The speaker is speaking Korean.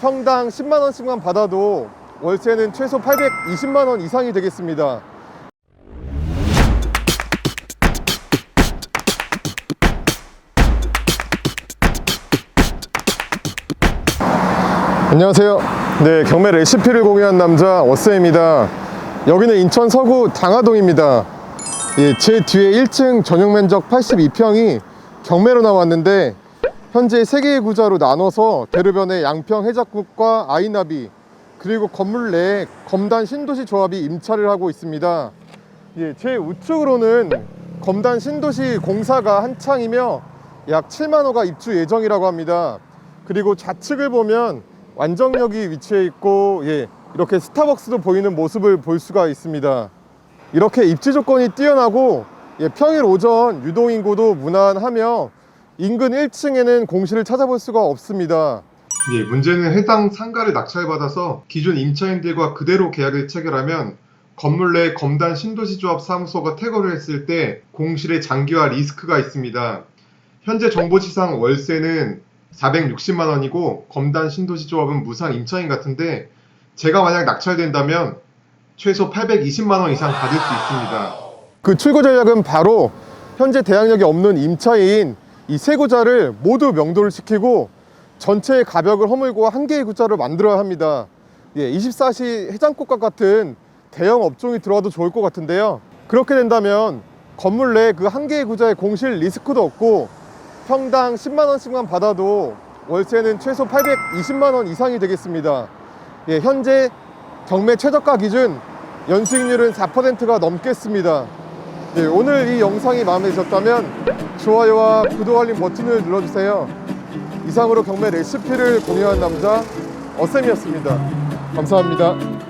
평당 10만 원씩만 받아도 월세는 최소 820만 원 이상이 되겠습니다. 안녕하세요. 네, 경매 레시피를 공유한 남자 어스입니다. 여기는 인천 서구 당하동입니다. 예, 제 뒤에 1층 전용 면적 82평이 경매로 나왔는데 현재 3개의 구자로 나눠서 대로변에 양평 해작국과 아이나비 그리고 건물 내에 검단 신도시 조합이 임차를 하고 있습니다. 예, 제 우측으로는 검단 신도시 공사가 한창이며 약 7만 호가 입주 예정이라고 합니다. 그리고 좌측을 보면 완정역이 위치해 있고 예, 이렇게 스타벅스도 보이는 모습을 볼 수가 있습니다. 이렇게 입지 조건이 뛰어나고 예, 평일 오전 유동인구도 무난하며 인근 1층에는 공실을 찾아볼 수가 없습니다. 예, 문제는 해당 상가를 낙찰받아서 기존 임차인들과 그대로 계약을 체결하면 건물 내 검단 신도시조합 사무소가 퇴거를 했을 때 공실의 장기화 리스크가 있습니다. 현재 정보시상 월세는 460만 원이고 검단 신도시조합은 무상 임차인 같은데 제가 만약 낙찰된다면 최소 820만 원 이상 받을 수 있습니다. 그 출고 전략은 바로 현재 대항력이 없는 임차인 이 세 구자를 모두 명도를 시키고 전체의 가벽을 허물고 한 개의 구자를 만들어야 합니다. 예, 24시 해장국과 같은 대형 업종이 들어와도 좋을 것 같은데요. 그렇게 된다면 건물 내 그 한 개의 구자의 공실 리스크도 없고 평당 10만 원씩만 받아도 월세는 최소 820만 원 이상이 되겠습니다. 예, 현재 경매 최저가 기준 연수익률은 4%가 넘겠습니다. 예, 오늘 이 영상이 마음에 드셨다면 좋아요와 구독 알림 버튼을 눌러주세요. 이상으로 경매 레시피를 공유한 남자 어쌤이었습니다. 감사합니다.